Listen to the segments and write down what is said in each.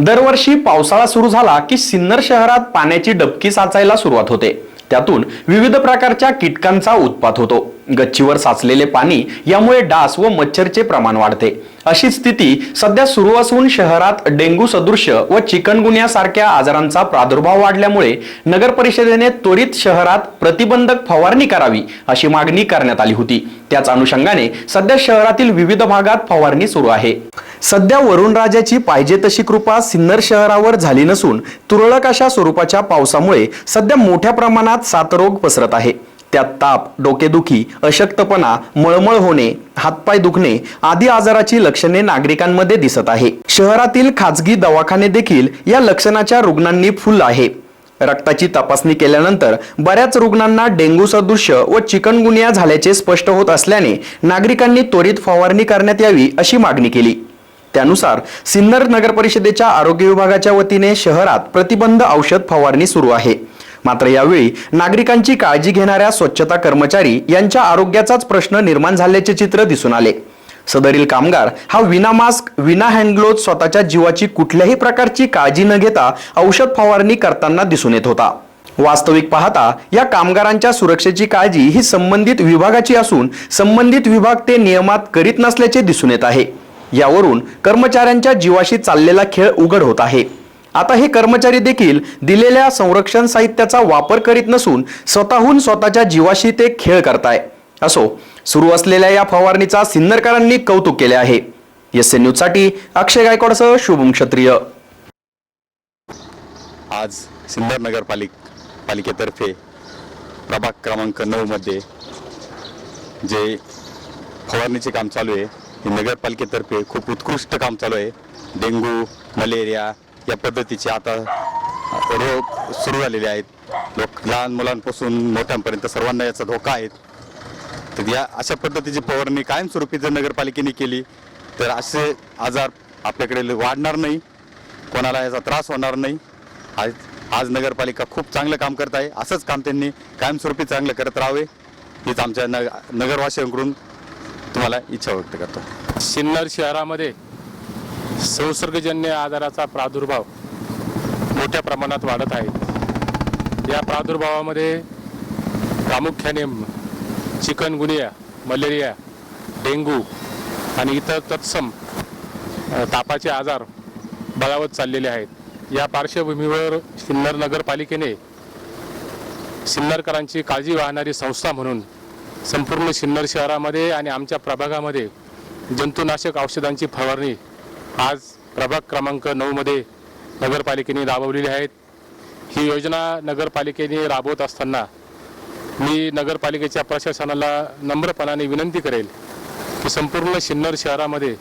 दरवर्षी पावसाळा सुरू झाला की सिन्नर शहरात पाण्याची डबकी साचायला सुरुवात होते. त्यातून विविध प्रकारच्या कीटकांचा उत्पात होतो. गच्चीवर साचलेले पाणी यामुळे डास व मच्छरचे प्रमाण वाढते. अशी स्थिती सध्या सुरू असून शहरात डेंग्यू सदृश्य व चिकनगुन्यासारख्या आजारांचा प्रादुर्भाव वाढल्यामुळे नगर परिषदेने त्वरित शहरात प्रतिबंधक फवारणी करावी अशी मागणी करण्यात आली होती. त्याच अनुषंगाने सध्या शहरातील विविध भागात फवारणी सुरू आहे. सध्या वरुणराजाची पाहिजे तशी कृपा सिन्नर शहरावर झाली नसून तुरळक अशा स्वरूपाच्या पावसामुळे सध्या मोठ्या प्रमाणात साथरोग पसरत आहे. त्यात ताप डोकेदुखी अशक्तपणा मळमळ होणे हातपाय दुखणे आदी आजाराची लक्षणे नागरिकांमध्ये दिसत आहे. शहरातील खाजगी दवाखाने देखील या लक्षणाच्या रुग्णांनी फुल आहे. रक्ताची तपासणी केल्यानंतर बऱ्याच रुग्णांना डेंग्यू सदृश्य व चिकनगुनिया झाल्याचे स्पष्ट होत असल्याने नागरिकांनी त्वरित फवारणी करण्यात यावी अशी मागणी केली. त्यानुसार सिन्नर नगर परिषदेच्या आरोग्य विभागाच्या वतीने शहरात प्रतिबंध औषध फवारणी सुरू आहे. मात्र यावेळी नागरिकांची काळजी घेणाऱ्या स्वच्छता कर्मचारी यांच्या आरोग्याचाच प्रश्न निर्माण झाल्याचे चित्र दिसून आले. सदरील कामगार हा विना मास्क विना हँडग्लोज स्वतःच्या जीवाची कुठल्याही प्रकारची काळजी न घेता औषध फवारणी करताना दिसून येत होता. वास्तविक पाहता या कामगारांच्या सुरक्षेची काळजी ही संबंधित विभागाची असून संबंधित विभाग ते नियमात करीत नसल्याचे दिसून येत आहे. यावरून कर्मचाऱ्यांच्या जीवाशी चाललेला खेळ उघड होत आहे. आता हे कर्मचारी देखील दिलेल्या संरक्षण साहित्याचा वापर करीत नसून स्वतःहून स्वतःच्या जीवाशी ते खेळ करताय. असो सुरू असलेल्या या फवारणीचा सिन्नरकरांनी कौतुक केले आहे. एस एन न्यूजसाठी अक्षय गायकवाडसह शुभम क्षत्रिय. आज सिन्नर नगरपालिक पालिकेतर्फे प्रभाग क्रमांक नऊमध्ये जे फवारणीचे काम चालू आहे हे नगरपालिकेतर्फे खूप उत्कृष्ट काम चालू आहे. डेंग्यू मलेरिया या पद्धतीचे आता रोग सुरू झालेले आहेत. लोक लहान मुलांपासून मोठ्यांपर्यंत सर्वांना याचा धोका आहे. तर या अशा पद्धतीची फवारणी कायमस्वरूपी जर नगरपालिकेने केली तर असे आजार आपल्याकडे वाढणार नाही. कोणाला याचा त्रास होणार नाही. आज आज नगरपालिका खूप चांगलं काम करत आहे. असंच काम त्यांनी कायमस्वरूपी चांगलं करत राहावे हीच आमच्या नग नगरवासियांकडून तुम्हाला इच्छा व्यक्त करतो. सिन्नर शहरामध्ये संसर्गजन्य आजाराचा प्रादुर्भाव मोठ्या प्रमाणात वाढत आहे. या प्रादुर्भावामध्ये प्रामुख्याने चिकनगुनिया मलेरिया डेंगू आणि इतर तत्सम तापाचे आजार बळावत चाललेले आहेत. या पार्श्वभूमीवर सिन्नर नगरपालिकेने सिन्नरकरांची काळजी वाहणारी संस्था म्हणून संपूर्ण सिन्नर शहरामध्ये आणि आमच्या प्रभागामध्ये जंतुनाशक औषधांची फवारणी आज प्रभाग क्रमांक नऊमध्ये नगरपालिकेने राबवलेली आहेत. ही योजना नगरपालिकेने राबवत असताना मी नगरपालिकेच्या प्रशासनाला नम्रपणाने विनंती करेल की संपूर्ण सिन्नर शहरामध्ये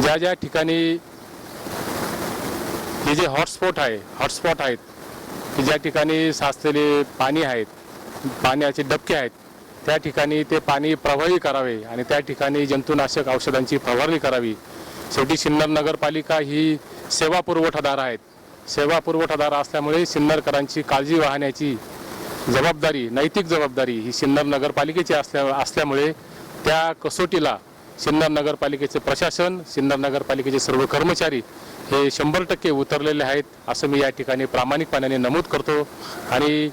ज्या ज्या ठिकाणी हे जे हॉटस्पॉट आहे हॉटस्पॉट आहेत की ज्या ठिकाणी साचलेले पाणी आहेत पाण्याचे डबके आहेत त्या ठिकाणी ते पाणी प्रवाही करावे आणि त्या ठिकाणी जंतुनाशक औषधांची फवारणी करावी. शेवटी सिन्नर नगरपालिका ही सेवा पुरवठादार आहेत. सेवा पुरवठादार असल्यामुळे सिन्नरकरांची काळजी वाहण्याची जबाबदारी नैतिक जबाबदारी ही सिन्नर नगरपालिकेची असल्या असल्यामुळे त्या कसोटीला सिन्नर नगरपालिकेचे प्रशासन सिन्नर नगरपालिकेचे सर्व कर्मचारी हे शंभर टक्के उतरलेले आहेत असं मी या ठिकाणी प्रामाणिकपणाने नमूद करतो. आणि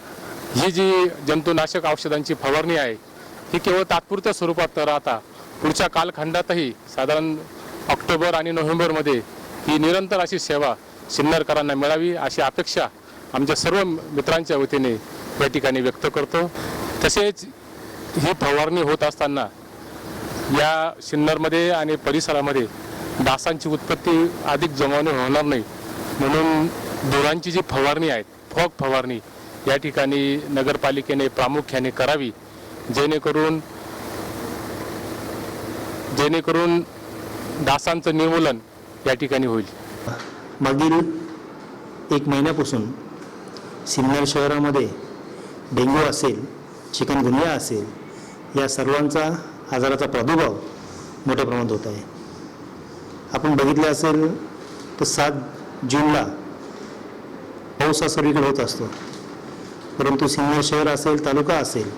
ही जी जंतुनाशक औषधांची फवारणी आहे ही केवळ तात्पुरत्या स्वरूपात न राहता पुढच्या कालखंडातही साधारण ऑक्टोबर आणि नोव्हेंबरमध्ये ही निरंतर अशी सेवा सिन्नरकरांना मिळावी अशी अपेक्षा आमच्या सर्व मित्रांच्या वतीने या ठिकाणी व्यक्त करतो. तसेच ही फवारणी होत असताना या सिन्नरमध्ये आणि परिसरामध्ये डासांची उत्पत्ती अधिक जमावणे होणार नाही. म्हणून धुरांची जी फवारणी आहे फॉग फवारणी या ठिकाणी नगरपालिकेने प्रामुख्याने करावी. जेणेकरून जेणेकरून डासांचं निर्मूलन या ठिकाणी होईल. मागील एक महिन्यापासून सिन्नर शहरामध्ये डेंग्यू असेल चिकनगुनिया असेल या सर्वांचा आजाराचा प्रादुर्भाव मोठ्या प्रमाणात होत आहे. आपण बघितले असेल तर सात जूनला पाऊस हा सर्वीकडे होत असतो. परंतु सिन्नर शहर असेल तालुका असेल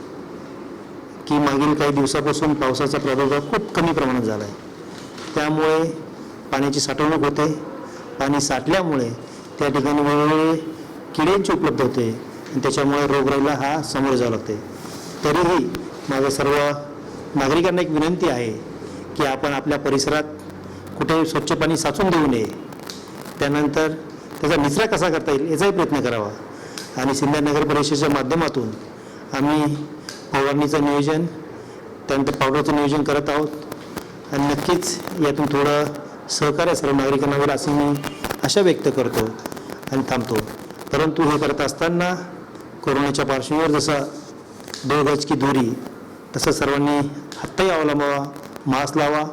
की मागील काही दिवसापासून पावसाचा प्रादुर्भाव खूप कमी प्रमाणात झाला आहे. त्यामुळे पाण्याची साठवणूक होते. पाणी साठल्यामुळे त्या ठिकाणी वेगवेगळे किड्यांची उपलब्ध होते. आणि त्याच्यामुळे रोगराईला हा समोर जावं लागते. तरीही माझं सर्व नागरिकांना एक विनंती आहे की आपण आपल्या परिसरात कुठे स्वच्छ पाणी साचून देऊ नये. त्यानंतर त्याचा निचरा कसा करता येईल याचाही प्रयत्न करावा. आणि सिन्नर नगर परिषदेच्या माध्यमातून आम्ही फवारणीचं नियोजन त्यानंतर पावडरचं नियोजन करत आहोत. आणि नक्कीच यातून थोडं सहकार्य सर्व नागरिकांना होईल असे मी आशा व्यक्त करतो आणि थांबतो. परंतु हे करत असताना कोरोनाच्या पार्श्वभूमीवर जसं दो गज की दूरी तसं सर्वांनी हातही अवलंबावा मास्क लावा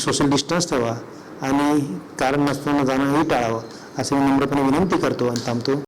सोशल डिस्टन्स ठेवा आणि कारण नसताना जाणंही टाळावं असं मी नम्रपणे विनंती करतो आणि थांबतो.